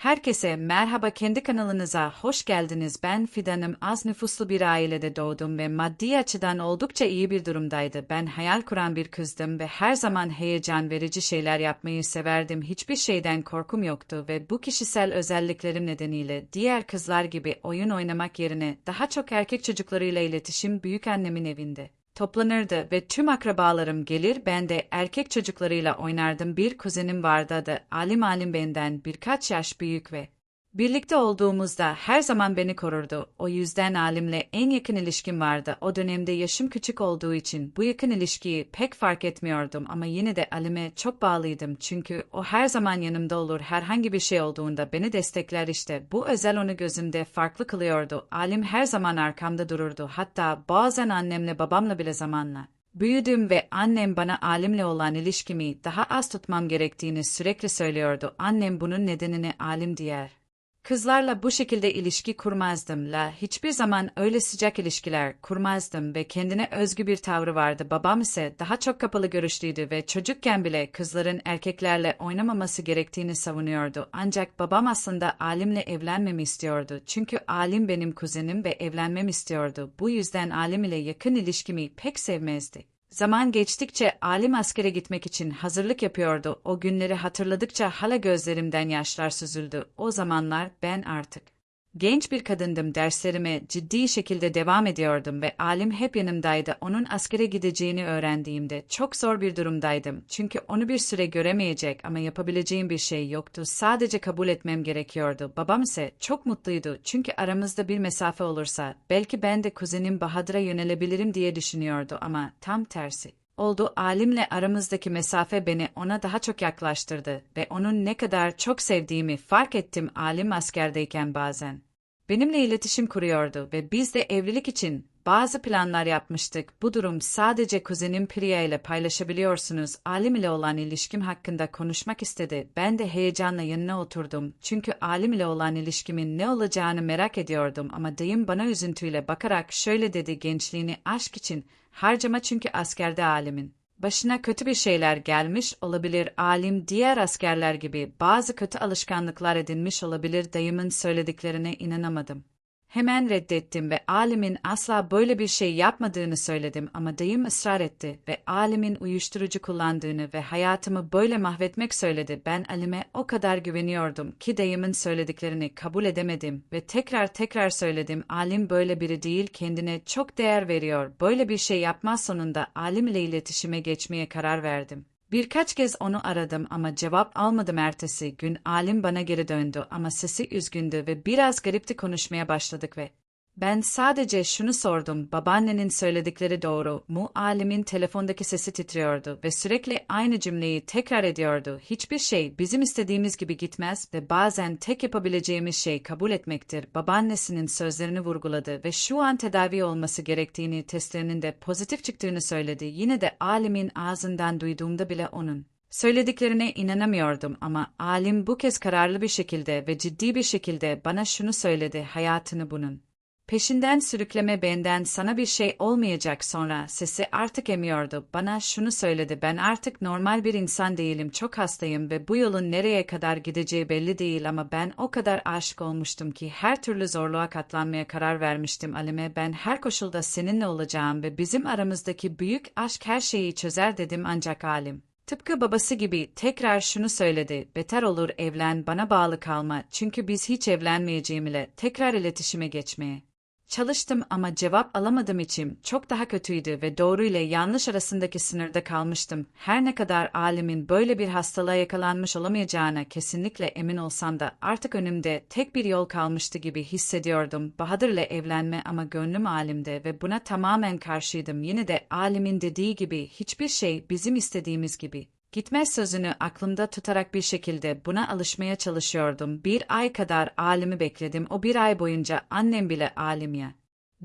Herkese merhaba kendi kanalınıza hoş geldiniz. Ben Fidan'ım. Az nüfuslu bir ailede doğdum ve maddi açıdan oldukça iyi bir durumdaydı. Ben hayal kuran bir kızdım ve her zaman heyecan verici şeyler yapmayı severdim. Hiçbir şeyden korkum yoktu ve bu kişisel özelliklerim nedeniyle diğer kızlar gibi oyun oynamak yerine daha çok erkek çocuklarıyla iletişim büyük annemin evinde toplanırdı ve tüm akrabalarım gelir ben de erkek çocuklarıyla oynardım. Bir kuzenim vardı da alim alim benden birkaç yaş büyük ve birlikte olduğumuzda her zaman beni korurdu. O yüzden alimle en yakın ilişkim vardı. O dönemde yaşım küçük olduğu için bu yakın ilişkiyi pek fark etmiyordum ama yine de alime çok bağlıydım. Çünkü o her zaman yanımda olur herhangi bir şey olduğunda beni destekler işte. Bu özel onu gözümde farklı kılıyordu. Alim her zaman arkamda dururdu. Hatta bazen annemle babamla bile zamanla. Büyüdüm ve annem bana alimle olan ilişkimi daha az tutmam gerektiğini sürekli söylüyordu. Annem bunun nedenini alim diyer. Kızlarla bu şekilde ilişki kurmazdım la, hiçbir zaman öyle sıcak ilişkiler kurmazdım ve kendine özgü bir tavrı vardı. Babam ise daha çok kapalı görüşlüydü ve çocukken bile kızların erkeklerle oynamaması gerektiğini savunuyordu. Ancak babam aslında alimle evlenmemi istiyordu. Çünkü alim benim kuzenim ve evlenmem istiyordu. Bu yüzden alim ile yakın ilişkimi pek sevmezdi. Zaman geçtikçe alim askere gitmek için hazırlık yapıyordu. O günleri hatırladıkça hala gözlerimden yaşlar süzüldü. O zamanlar ben artık Genç bir kadındım derslerime ciddi şekilde devam ediyordum ve alim hep yanımdaydı. Onun askere gideceğini öğrendiğimde çok zor bir durumdaydım. Çünkü onu bir süre göremeyecek ama yapabileceğim bir şey yoktu. Sadece kabul etmem gerekiyordu. Babam ise çok mutluydu. Çünkü aramızda bir mesafe olursa belki ben de kuzenim Bahadır'a yönelebilirim diye düşünüyordu ama tam tersi oldu alimle aramızdaki mesafe beni ona daha çok yaklaştırdı ve onun ne kadar çok sevdiğimi fark ettim alim askerdeyken bazen. Benimle iletişim kuruyordu ve biz de evlilik için bazı planlar yapmıştık. Bu durum sadece kuzenim Priya ile paylaşabiliyorsunuz. Alim ile olan ilişkim hakkında konuşmak istedi. Ben de heyecanla yanına oturdum. Çünkü alim ile olan ilişkimin ne olacağını merak ediyordum ama dayım bana üzüntüyle bakarak şöyle dedi gençliğini aşk için harcama çünkü askerde alimin. Başına kötü bir şeyler gelmiş olabilir alim diğer askerler gibi bazı kötü alışkanlıklar edinmiş olabilir dayımın söylediklerine inanamadım. Hemen reddettim ve alimin asla böyle bir şey yapmadığını söyledim ama dayım ısrar etti ve alimin uyuşturucu kullandığını ve hayatımı böyle mahvetmek söyledi. Ben Alim'e o kadar güveniyordum ki dayımın söylediklerini kabul edemedim ve tekrar tekrar söyledim. Alim böyle biri değil kendine çok değer veriyor. Böyle bir şey yapmaz sonunda alim ile iletişime geçmeye karar verdim. Birkaç kez onu aradım ama cevap almadım ertesi gün. Alim bana geri döndü ama sesi üzgündü ve biraz garipti konuşmaya başladık ve ben sadece şunu sordum, babaannenin söyledikleri doğru mu? Alimin telefondaki sesi titriyordu ve sürekli aynı cümleyi tekrar ediyordu. Hiçbir şey bizim istediğimiz gibi gitmez ve bazen tek yapabileceğimiz şey kabul etmektir. Babaannesinin sözlerini vurguladı ve şu an tedavi olması gerektiğini, testlerinin de pozitif çıktığını söyledi. Yine de alimin ağzından duyduğumda bile onun Söylediklerine inanamıyordum ama alim bu kez kararlı bir şekilde ve ciddi bir şekilde bana şunu söyledi hayatını bunun Peşinden sürükleme benden sana bir şey olmayacak sonra sesi artık emiyordu. Bana şunu söyledi ben artık normal bir insan değilim çok hastayım ve bu yolun nereye kadar gideceği belli değil ama ben o kadar aşık olmuştum ki her türlü zorluğa katlanmaya karar vermiştim Alime ben her koşulda seninle olacağım ve bizim aramızdaki büyük aşk her şeyi çözer dedim ancak Alim. Tıpkı babası gibi tekrar şunu söyledi. Beter olur evlen bana bağlı kalma çünkü biz hiç evlenmeyeceğim ile tekrar iletişime geçmeye. Çalıştım ama cevap alamadım için çok daha kötüydü ve doğru ile yanlış arasındaki sınırda kalmıştım. Her ne kadar alimin böyle bir hastalığa yakalanmış olamayacağına kesinlikle emin olsam da artık önümde tek bir yol kalmıştı gibi hissediyordum. Bahadır ile evlenme ama gönlüm alimde ve buna tamamen karşıydım. Yine de alimin dediği gibi hiçbir şey bizim istediğimiz gibi Gitmez sözünü aklımda tutarak bir şekilde buna alışmaya çalışıyordum. Bir ay kadar alimi bekledim. O bir ay boyunca annem bile alim ya.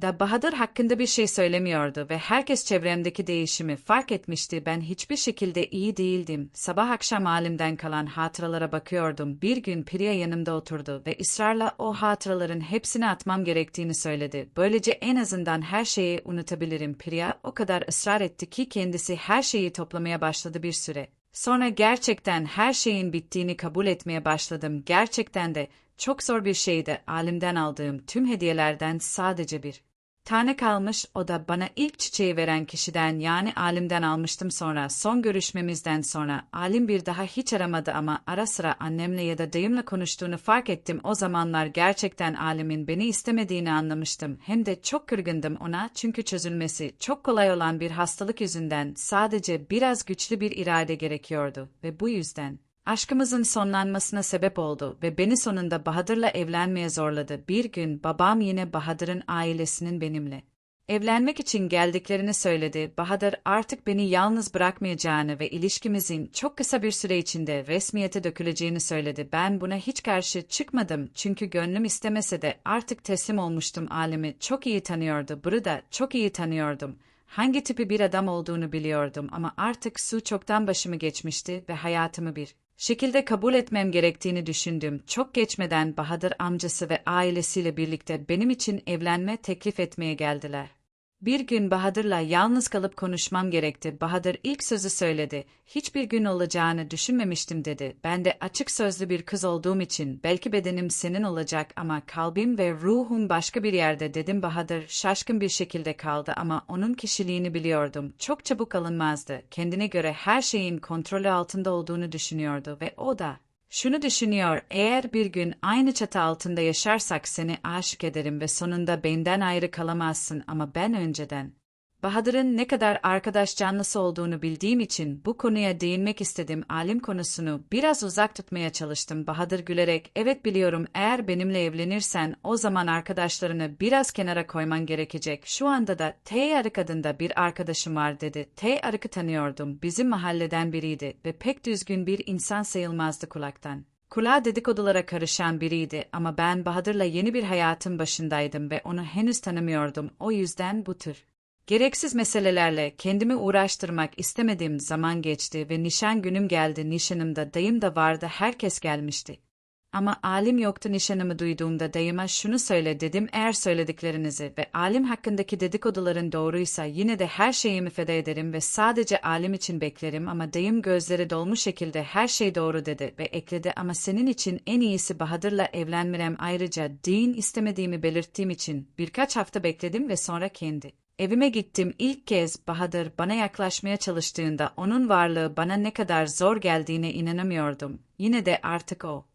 Da Bahadır hakkında bir şey söylemiyordu ve herkes çevremdeki değişimi fark etmişti. Ben hiçbir şekilde iyi değildim. Sabah akşam alimden kalan hatıralara bakıyordum. Bir gün Priya yanımda oturdu ve ısrarla o hatıraların hepsini atmam gerektiğini söyledi. Böylece en azından her şeyi unutabilirim. Priya o kadar ısrar etti ki kendisi her şeyi toplamaya başladı bir süre. Sonra gerçekten her şeyin bittiğini kabul etmeye başladım. Gerçekten de çok zor bir şeydi. Alimden aldığım tüm hediyelerden sadece bir tane kalmış o da bana ilk çiçeği veren kişiden yani alimden almıştım sonra son görüşmemizden sonra. Alim bir daha hiç aramadı ama ara sıra annemle ya da dayımla konuştuğunu fark ettim. O zamanlar gerçekten alimin beni istemediğini anlamıştım. Hem de çok kırgındım ona çünkü çözülmesi çok kolay olan bir hastalık yüzünden sadece biraz güçlü bir irade gerekiyordu ve bu yüzden Aşkımızın sonlanmasına sebep oldu ve beni sonunda Bahadır'la evlenmeye zorladı. Bir gün babam yine Bahadır'ın ailesinin benimle evlenmek için geldiklerini söyledi. Bahadır artık beni yalnız bırakmayacağını ve ilişkimizin çok kısa bir süre içinde resmiyete döküleceğini söyledi. Ben buna hiç karşı çıkmadım çünkü gönlüm istemese de artık teslim olmuştum alemi çok iyi tanıyordu. Burada çok iyi tanıyordum. Hangi tipi bir adam olduğunu biliyordum ama artık su çoktan başımı geçmişti ve hayatımı bir şekilde kabul etmem gerektiğini düşündüm. Çok geçmeden Bahadır amcası ve ailesiyle birlikte benim için evlenme teklif etmeye geldiler. Bir gün Bahadır'la yalnız kalıp konuşmam gerekti. Bahadır ilk sözü söyledi. Hiçbir gün olacağını düşünmemiştim dedi. Ben de açık sözlü bir kız olduğum için belki bedenim senin olacak ama kalbim ve ruhum başka bir yerde dedim Bahadır şaşkın bir şekilde kaldı ama onun kişiliğini biliyordum. Çok çabuk alınmazdı. Kendine göre her şeyin kontrolü altında olduğunu düşünüyordu ve o da şunu düşünüyor, eğer bir gün aynı çatı altında yaşarsak seni aşık ederim ve sonunda benden ayrı kalamazsın ama ben önceden. Bahadır'ın ne kadar arkadaş canlısı olduğunu bildiğim için bu konuya değinmek istedim. Alim konusunu biraz uzak tutmaya çalıştım. Bahadır gülerek, evet biliyorum eğer benimle evlenirsen o zaman arkadaşlarını biraz kenara koyman gerekecek. Şu anda da T. Arık adında bir arkadaşım var dedi. T. Arık'ı tanıyordum. Bizim mahalleden biriydi ve pek düzgün bir insan sayılmazdı kulaktan. Kulağa dedikodulara karışan biriydi ama ben Bahadır'la yeni bir hayatın başındaydım ve onu henüz tanımıyordum. O yüzden bu tür Gereksiz meselelerle kendimi uğraştırmak istemediğim zaman geçti ve nişan günüm geldi. Nişanımda dayım da vardı, herkes gelmişti. Ama alim yoktu nişanımı duyduğumda dayıma şunu söyle dedim eğer söylediklerinizi ve alim hakkındaki dedikoduların doğruysa yine de her şeyimi feda ederim ve sadece alim için beklerim ama dayım gözleri dolmuş şekilde her şey doğru dedi ve ekledi ama senin için en iyisi Bahadır'la evlenmirem ayrıca din istemediğimi belirttiğim için birkaç hafta bekledim ve sonra kendi Evime gittim ilk kez Bahadır bana yaklaşmaya çalıştığında onun varlığı bana ne kadar zor geldiğine inanamıyordum. Yine de artık o.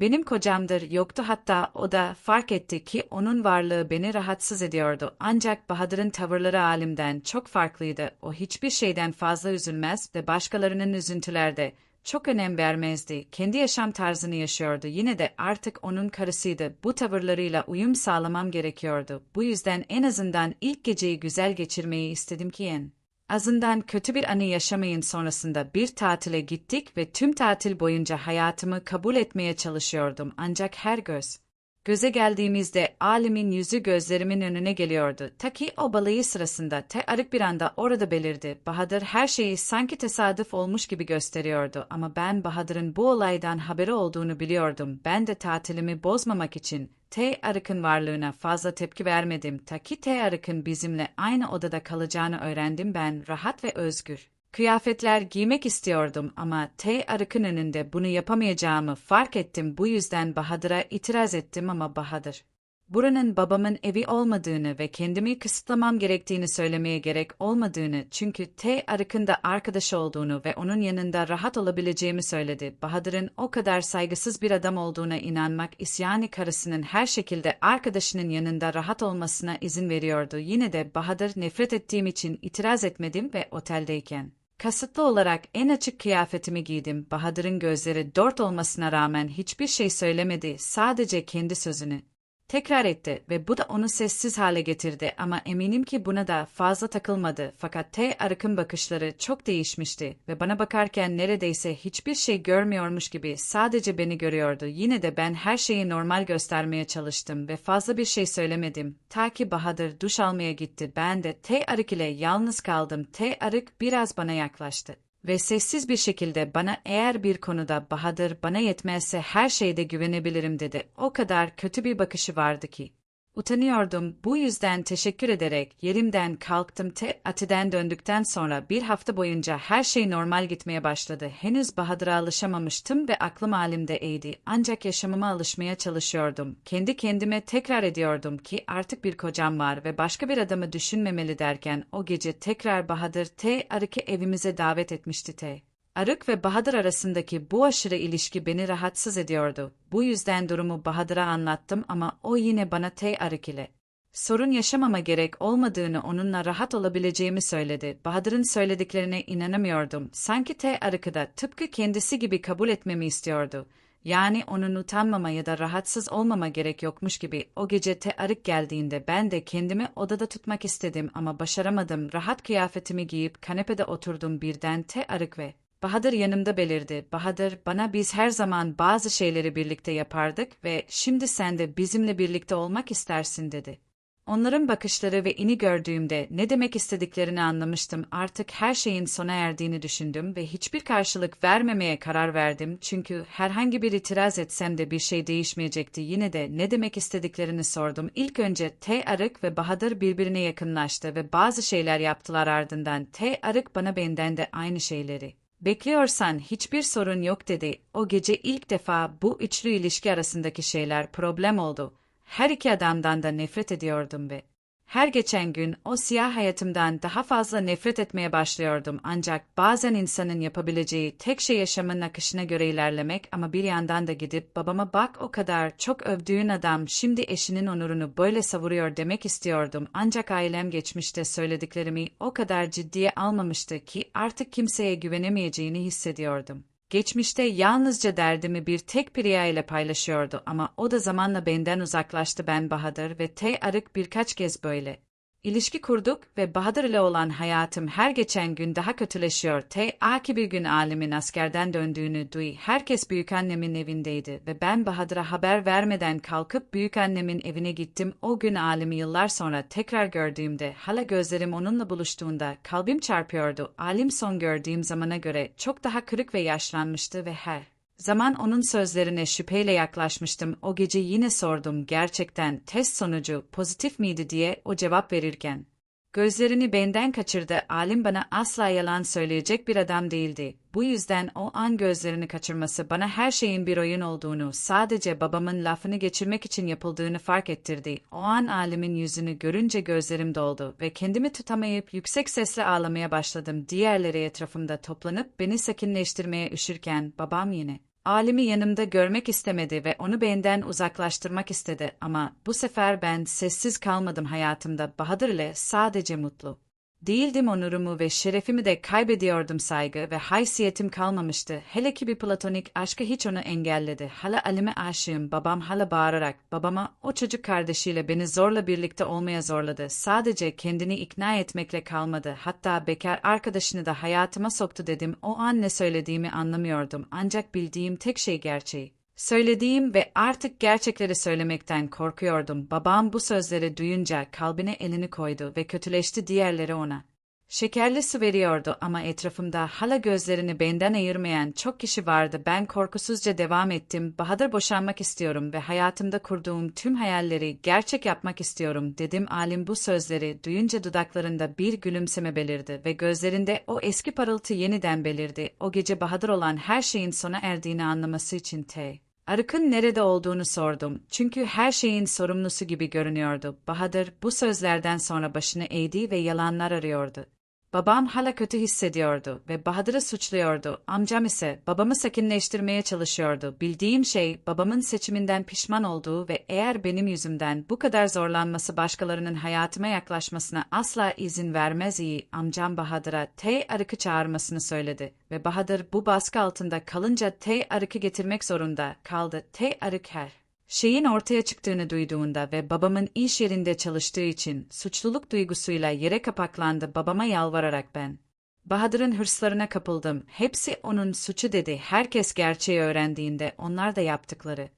Benim kocamdır yoktu hatta o da fark etti ki onun varlığı beni rahatsız ediyordu. Ancak Bahadır'ın tavırları alimden çok farklıydı. O hiçbir şeyden fazla üzülmez ve başkalarının üzüntülerde çok önem vermezdi. Kendi yaşam tarzını yaşıyordu. Yine de artık onun karısıydı. Bu tavırlarıyla uyum sağlamam gerekiyordu. Bu yüzden en azından ilk geceyi güzel geçirmeyi istedim ki en azından kötü bir anı yaşamayın sonrasında bir tatile gittik ve tüm tatil boyunca hayatımı kabul etmeye çalışıyordum ancak her göz Göze geldiğimizde alimin yüzü gözlerimin önüne geliyordu. Ta ki o balayı sırasında te arık bir anda orada belirdi. Bahadır her şeyi sanki tesadüf olmuş gibi gösteriyordu ama ben Bahadır'ın bu olaydan haberi olduğunu biliyordum. Ben de tatilimi bozmamak için T. Arık'ın varlığına fazla tepki vermedim. Ta ki T. Arık'ın bizimle aynı odada kalacağını öğrendim ben rahat ve özgür. Kıyafetler giymek istiyordum ama T. Arık'ın önünde bunu yapamayacağımı fark ettim. Bu yüzden Bahadır'a itiraz ettim ama Bahadır, buranın babamın evi olmadığını ve kendimi kısıtlamam gerektiğini söylemeye gerek olmadığını çünkü T. Arık'ın da arkadaşı olduğunu ve onun yanında rahat olabileceğimi söyledi. Bahadır'ın o kadar saygısız bir adam olduğuna inanmak isyani karısının her şekilde arkadaşının yanında rahat olmasına izin veriyordu. Yine de Bahadır nefret ettiğim için itiraz etmedim ve oteldeyken Kasıtlı olarak en açık kıyafetimi giydim. Bahadır'ın gözleri dört olmasına rağmen hiçbir şey söylemedi, sadece kendi sözünü tekrar etti ve bu da onu sessiz hale getirdi ama eminim ki buna da fazla takılmadı fakat T. Arık'ın bakışları çok değişmişti ve bana bakarken neredeyse hiçbir şey görmüyormuş gibi sadece beni görüyordu. Yine de ben her şeyi normal göstermeye çalıştım ve fazla bir şey söylemedim. Ta ki Bahadır duş almaya gitti ben de T. Arık ile yalnız kaldım. T. Arık biraz bana yaklaştı ve sessiz bir şekilde bana eğer bir konuda Bahadır bana yetmezse her şeyde güvenebilirim dedi. O kadar kötü bir bakışı vardı ki. Utanıyordum, bu yüzden teşekkür ederek yerimden kalktım te atiden döndükten sonra bir hafta boyunca her şey normal gitmeye başladı. Henüz Bahadır'a alışamamıştım ve aklım halimdeydi. Ancak yaşamıma alışmaya çalışıyordum. Kendi kendime tekrar ediyordum ki artık bir kocam var ve başka bir adamı düşünmemeli derken o gece tekrar Bahadır T. Arık'ı evimize davet etmişti T. Arık ve Bahadır arasındaki bu aşırı ilişki beni rahatsız ediyordu. Bu yüzden durumu Bahadır'a anlattım ama o yine bana T. Arık ile sorun yaşamama gerek olmadığını onunla rahat olabileceğimi söyledi. Bahadır'ın söylediklerine inanamıyordum. Sanki T. Arık'ı da tıpkı kendisi gibi kabul etmemi istiyordu. Yani onun utanmama ya da rahatsız olmama gerek yokmuş gibi o gece T. Arık geldiğinde ben de kendimi odada tutmak istedim ama başaramadım. Rahat kıyafetimi giyip kanepede oturdum birden T. Arık ve Bahadır yanımda belirdi. Bahadır, bana biz her zaman bazı şeyleri birlikte yapardık ve şimdi sen de bizimle birlikte olmak istersin dedi. Onların bakışları ve ini gördüğümde ne demek istediklerini anlamıştım. Artık her şeyin sona erdiğini düşündüm ve hiçbir karşılık vermemeye karar verdim. Çünkü herhangi bir itiraz etsem de bir şey değişmeyecekti. Yine de ne demek istediklerini sordum. İlk önce T. Arık ve Bahadır birbirine yakınlaştı ve bazı şeyler yaptılar ardından. T. Arık bana benden de aynı şeyleri Bekliyorsan hiçbir sorun yok dedi. O gece ilk defa bu üçlü ilişki arasındaki şeyler problem oldu. Her iki adamdan da nefret ediyordum ve her geçen gün o siyah hayatımdan daha fazla nefret etmeye başlıyordum ancak bazen insanın yapabileceği tek şey yaşamın akışına göre ilerlemek ama bir yandan da gidip babama bak o kadar çok övdüğün adam şimdi eşinin onurunu böyle savuruyor demek istiyordum ancak ailem geçmişte söylediklerimi o kadar ciddiye almamıştı ki artık kimseye güvenemeyeceğini hissediyordum. Geçmişte yalnızca derdimi bir tek Priya ile paylaşıyordu ama o da zamanla benden uzaklaştı ben Bahadır ve T. Arık birkaç kez böyle. İlişki kurduk ve Bahadır ile olan hayatım her geçen gün daha kötüleşiyor. T. Aki bir gün alimin askerden döndüğünü duy. Herkes büyükannemin evindeydi ve ben Bahadır'a haber vermeden kalkıp büyükannemin evine gittim. O gün alimi yıllar sonra tekrar gördüğümde hala gözlerim onunla buluştuğunda kalbim çarpıyordu. Alim son gördüğüm zamana göre çok daha kırık ve yaşlanmıştı ve her Zaman onun sözlerine şüpheyle yaklaşmıştım. O gece yine sordum gerçekten test sonucu pozitif miydi diye o cevap verirken. Gözlerini benden kaçırdı. Alim bana asla yalan söyleyecek bir adam değildi. Bu yüzden o an gözlerini kaçırması bana her şeyin bir oyun olduğunu, sadece babamın lafını geçirmek için yapıldığını fark ettirdi. O an alimin yüzünü görünce gözlerim doldu ve kendimi tutamayıp yüksek sesle ağlamaya başladım. Diğerleri etrafımda toplanıp beni sakinleştirmeye üşürken babam yine Alimi yanımda görmek istemedi ve onu benden uzaklaştırmak istedi ama bu sefer ben sessiz kalmadım hayatımda Bahadır ile sadece mutlu. Değildim onurumu ve şerefimi de kaybediyordum saygı ve haysiyetim kalmamıştı. Hele ki bir platonik aşkı hiç onu engelledi. Hala Alim'e aşığım. Babam hala bağırarak babama o çocuk kardeşiyle beni zorla birlikte olmaya zorladı. Sadece kendini ikna etmekle kalmadı. Hatta bekar arkadaşını da hayatıma soktu dedim. O an ne söylediğimi anlamıyordum. Ancak bildiğim tek şey gerçeği. Söylediğim ve artık gerçekleri söylemekten korkuyordum. Babam bu sözleri duyunca kalbine elini koydu ve kötüleşti diğerleri ona. Şekerli su veriyordu ama etrafımda hala gözlerini benden ayırmayan çok kişi vardı. Ben korkusuzca devam ettim. Bahadır boşanmak istiyorum ve hayatımda kurduğum tüm hayalleri gerçek yapmak istiyorum dedim. Alim bu sözleri duyunca dudaklarında bir gülümseme belirdi ve gözlerinde o eski parıltı yeniden belirdi. O gece Bahadır olan her şeyin sona erdiğini anlaması için T. Arık'ın nerede olduğunu sordum. Çünkü her şeyin sorumlusu gibi görünüyordu. Bahadır bu sözlerden sonra başını eğdi ve yalanlar arıyordu. Babam hala kötü hissediyordu ve Bahadır'ı suçluyordu. Amcam ise babamı sakinleştirmeye çalışıyordu. Bildiğim şey babamın seçiminden pişman olduğu ve eğer benim yüzümden bu kadar zorlanması başkalarının hayatıma yaklaşmasına asla izin vermez iyi amcam Bahadır'a T arıkı çağırmasını söyledi ve Bahadır bu baskı altında kalınca T arıkı getirmek zorunda kaldı. T arık her şeyin ortaya çıktığını duyduğunda ve babamın iş yerinde çalıştığı için suçluluk duygusuyla yere kapaklandı babama yalvararak ben. Bahadır'ın hırslarına kapıldım. Hepsi onun suçu dedi. Herkes gerçeği öğrendiğinde onlar da yaptıkları.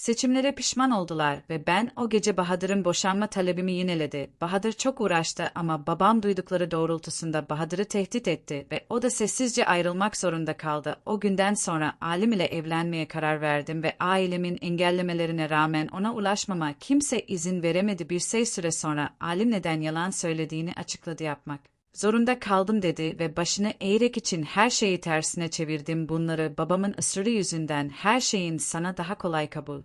Seçimlere pişman oldular ve ben o gece Bahadır'ın boşanma talebimi yineledi. Bahadır çok uğraştı ama babam duydukları doğrultusunda Bahadır'ı tehdit etti ve o da sessizce ayrılmak zorunda kaldı. O günden sonra Alim ile evlenmeye karar verdim ve ailemin engellemelerine rağmen ona ulaşmama kimse izin veremedi. Bir şey süre sonra Alim neden yalan söylediğini açıkladı yapmak. Zorunda kaldım dedi ve başını eğerek için her şeyi tersine çevirdim. Bunları babamın ısrarı yüzünden her şeyin sana daha kolay kabul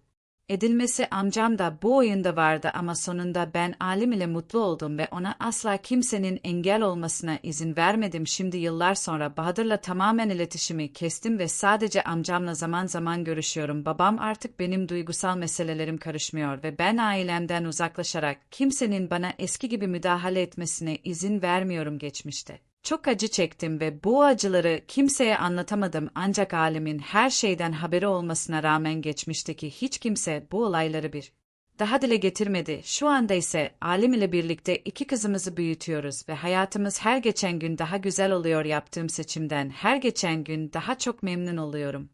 edilmesi amcam da bu oyunda vardı ama sonunda ben alim ile mutlu oldum ve ona asla kimsenin engel olmasına izin vermedim. Şimdi yıllar sonra Bahadır'la tamamen iletişimi kestim ve sadece amcamla zaman zaman görüşüyorum. Babam artık benim duygusal meselelerim karışmıyor ve ben ailemden uzaklaşarak kimsenin bana eski gibi müdahale etmesine izin vermiyorum geçmişte. Çok acı çektim ve bu acıları kimseye anlatamadım ancak alemin her şeyden haberi olmasına rağmen geçmişteki hiç kimse bu olayları bir daha dile getirmedi. Şu anda ise alim ile birlikte iki kızımızı büyütüyoruz ve hayatımız her geçen gün daha güzel oluyor yaptığım seçimden her geçen gün daha çok memnun oluyorum.